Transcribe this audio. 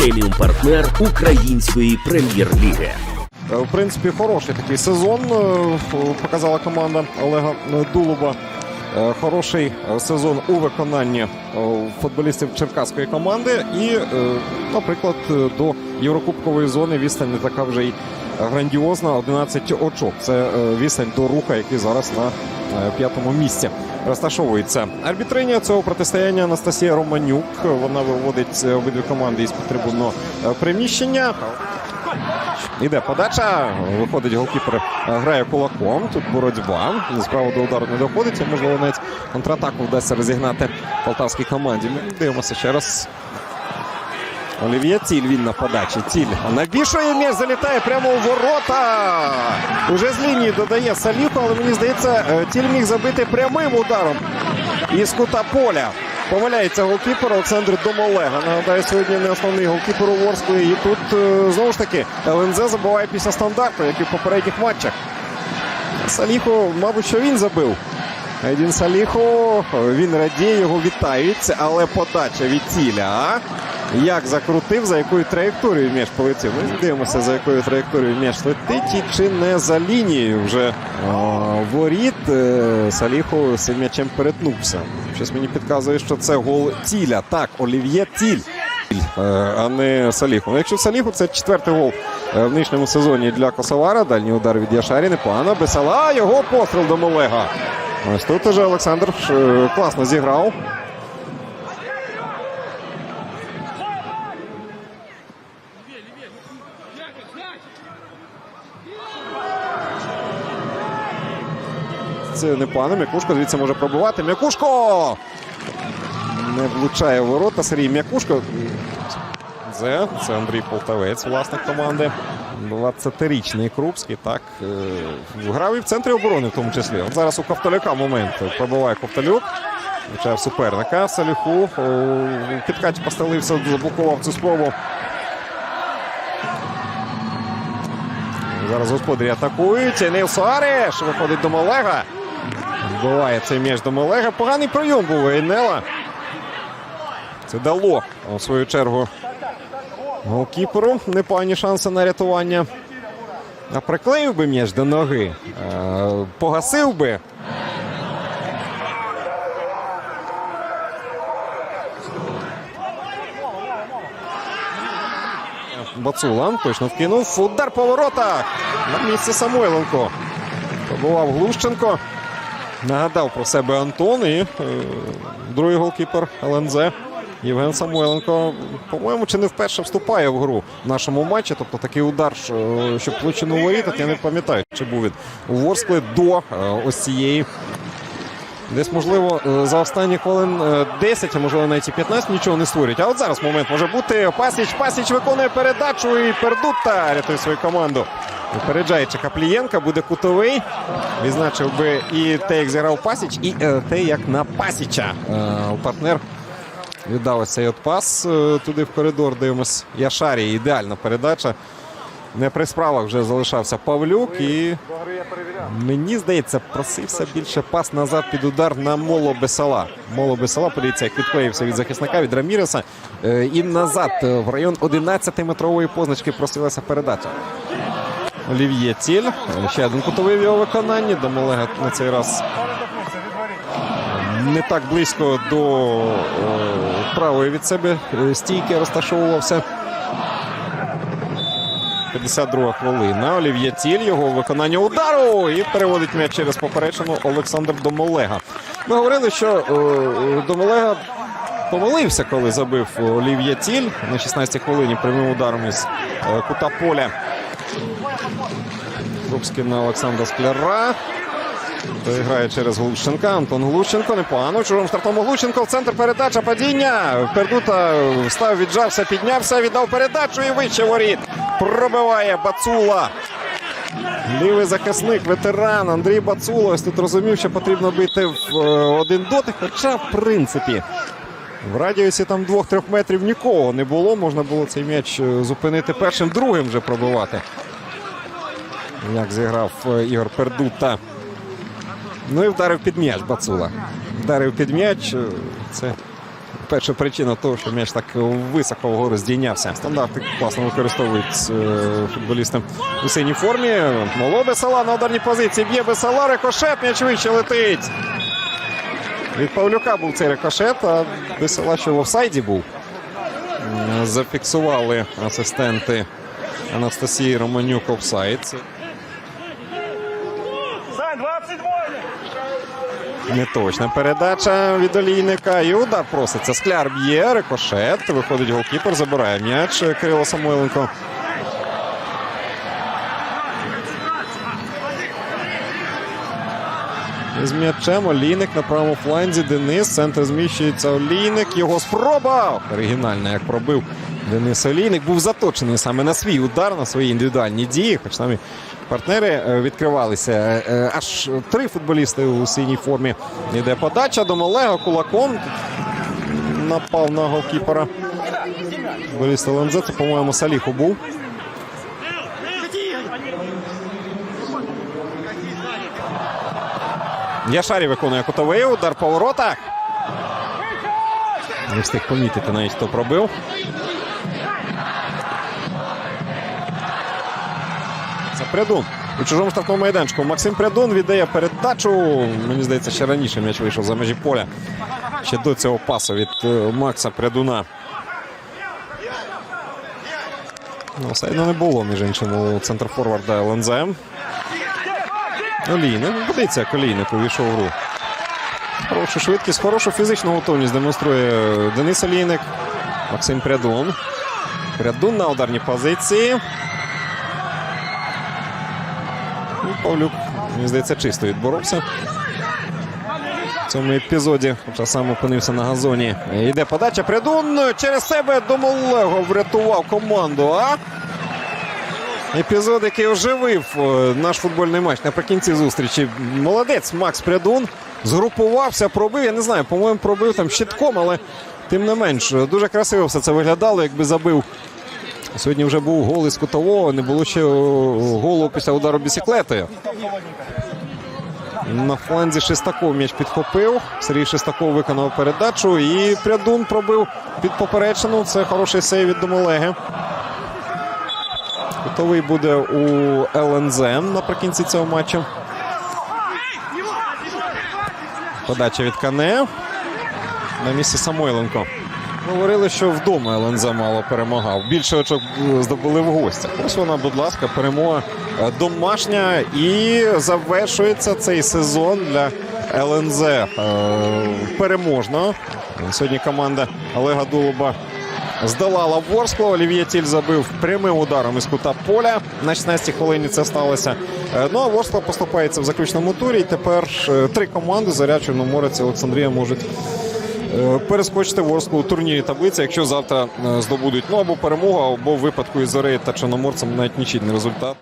преміум партнер української прем'єр-ліги. Е, В принципі, хороший такий сезон е, показала команда Олега Дулуба. Е, Хороший е, сезон у виконанні футболістів черкаської команди. І, наприклад, до Єврокубкової зони відстань не така вже й грандіозна 11 очок. Це е, відстань до руха, який зараз на е, п'ятому місці розташовується. Арбітриня цього протистояння Анастасія Романюк. Вона виводить е, обидві команди із потрібного приміщення. Іде подача. Виходить голкіпер, грає кулаком. Тут боротьба. Справа до удару не доходить. Можливо, навіть контратаку вдасться розігнати полтавській команді. Ну, Дивимося ще раз. Олів'є Ціль він на подачі. Ціль навішує м'яч, залітає прямо у ворота. Уже з лінії додає Саліху, але мені здається, е, Ціль міг забити прямим ударом із кута поля. Помиляється голкіпер Олександр Домолега. Нагадаю, сьогодні не основний голкіпер у Ворсклі. І тут е, знову ж таки ЛНЗ забуває після стандарту, як і в попередніх матчах. Саліху, мабуть, що він забив. Едін Саліху, він радіє, його вітають, але подача від ціля. А? Як закрутив, за якою траєкторією м'яч полетів. Ну, дивимося, за якою траєкторією м'яч летить і чи не за лінією вже воріт. Е, Саліху з цим м'ячем перетнувся. Щось мені підказує, що це гол ціля. Так, Олів'є Ціль. Е, А не Саліху. Ну, якщо Саліху, це четвертий гол е, в нинішньому сезоні для Косовара. Дальній удар від Яшарі. Непогано. Бесала. Його постріл до Молега. Ось тут уже Олександр класно зіграв. Це непогано. М'якушко звідси може пробувати. М'якушко! Не влучає ворота. Сергій М'якушко. Це, це Андрій Полтавець, власник команди. 20-річний Крупський. Так е, грав і в центрі оборони, в тому числі. От зараз у Ковталюка момент пробиває Ковталюк. Влучає суперника Салюху. О, в підкаті постелився, заблокував цю спробу. Зараз господарі атакують. Енил Суареш виходить до Малега. Вбиває цей м'яч до Малега. Поганий прийом був Енела. Це дало у свою чергу голкіперу. Непогані шанси на рятування. А приклеїв би м'яч до ноги. е, Погасив би. Бацула точно вкинув. Удар по воротах. На місці Самойленко. Пробував Глущенко. Нагадав про себе Антон і е, другий голкіпер ЛНЗ Євген Самойленко. По-моєму, чи не вперше вступає в гру в нашому матчі. Тобто такий удар, що, площину ворітах, я не пам'ятаю, чи був він у Ворскли до е, ось цієї. Десь, можливо, е, за останні хвилин е, 10, а можливо навіть і 15 нічого не створюють. А от зараз момент може бути. Пасіч, Пасіч виконує передачу і Пердута рятує свою команду. Випереджає Чекаплієнка, буде кутовий. Відзначив би і те, як зіграв Пасіч, і е, те, як на Пасіча. Е, партнер віддав цей от пас е, туди в коридор. Дивимось. Яшарі. Ідеальна передача. Не при справах вже залишався Павлюк і Мені здається, просився більше пас назад під удар на Моло Бесала. Моло Бесала, подивіться, як відклеївся від захисника від Раміреса. І назад в район 11-метрової позначки просилася передача. Олів'є Ціль. Ще один кутовий в його виконанні. Домолега на цей раз не так близько до е, правої від себе стійки розташовувався. 52 хвилина. Олів'є Ціль, його виконання удару і переводить м'яч через поперечину Олександр Домолега. Ми говорили, що е, Домолега помилився, коли забив Олів'є Ціль на 16-й хвилині прямим ударом із е, кута поля. Крупський на Олександра Скляра. Грає через Глущенка. Антон Глущенко. Непогано. В чужому штрафному Глущенко. В центр передача. Падіння. Пердута встав, віджався, піднявся, віддав передачу і вище воріт. Пробиває Бацула. Лівий захисник, ветеран Андрій Бацула. Ось тут розумів, що потрібно бити в е, один дотик. Хоча, в принципі, в радіусі там 2-3 метрів нікого не було. Можна було цей м'яч е, зупинити першим, другим вже пробивати. Як зіграв е, Ігор Пердута. Ну і вдарив під м'яч Бацула. Вдарив під м'яч. Е, Це перша причина того, що м'яч так високо вгору здійнявся. Стандарти класно використовують е, футболісти у синій формі. Моло Бесала на ударній позиції. Б'є Бесала, рикошет, м'яч вище летить. Від Павлюка був цей рикошет, а Бесала ще в офсайді був. Зафіксували асистенти Анастасії Романюк офсайд. Неточна передача від олійника. І удар проситься. Скляр б'є, рикошет. Виходить голкіпер, забирає м'яч Кирило Самойленко. З м'ячем Олійник на правому фланзі. Денис. Центр зміщується Олійник. Його спроба. Оригінально, як пробив Денис Олійник. Був заточений саме на свій удар, на свої індивідуальні дії. Хоч там і партнери е, відкривалися. Е, е, Аж три футболісти у синій формі. Йде подача до Малего кулаком. Напав на голкіпера. Футболіст ЛНЗ. По-моєму, Саліху був. Яшарі виконує кутовий удар по. Не встиг помітити навіть хто пробив. Це Прядун. У чужому штрафному майданчику Максим Прядун віддає передачу. Мені здається, ще раніше м'яч вийшов за межі поля. Ще до цього пасу від е, Макса Прядуна. Ну, сайду не було, між іншим, у центрфорварда ЛНЗ. Олійник. Подивіться, як Олійник увійшов в гру. Хорошу швидкість, хорошу фізичну готовність демонструє Денис Олійник. Максим Прядун. Прядун на ударній позиції. Ну, Павлюк, мені здається, чисто відборовся. В цьому епізоді, хоча сам опинився на газоні. Йде подача. Прядун через себе Домолего врятував команду. А? Епізод, який оживив е, наш футбольний матч наприкінці зустрічі. Молодець Макс Прядун. Згрупувався, пробив. Я не знаю, по-моєму, пробив там щитком, але тим не менш, дуже красиво все це виглядало, якби забив. Сьогодні вже був гол із кутового, не було ще е, голу після удару бісіклетою. На фланзі Шестаков м'яч підхопив. Сергій Шестаков виконав передачу і Прядун пробив під поперечину. Це хороший сейв від Домолеги. Готовий буде у ЛНЗ наприкінці цього матчу. Подача від Кане. На місці Самойленко. Говорили, що вдома ЛНЗ мало перемагав. Більше очок здобули в гостях. Ось вона, будь ласка, перемога е, домашня. І завершується цей сезон для ЛНЗ е, переможно. Сьогодні команда Олега Дулуба здолала Ворскло. Олів'є Тіль забив прямим ударом із кута поля. На 16-й хвилині це сталося. Е, Ну а Ворскла поступається в заключному турі. І тепер е, три команди Заря, Чорноморець і Олександрія можуть е, перескочити Ворскло у турнірі таблиці, якщо завтра здобудуть ну або перемогу, або в випадку із Зореї та Чорноморцем навіть нічийний результат.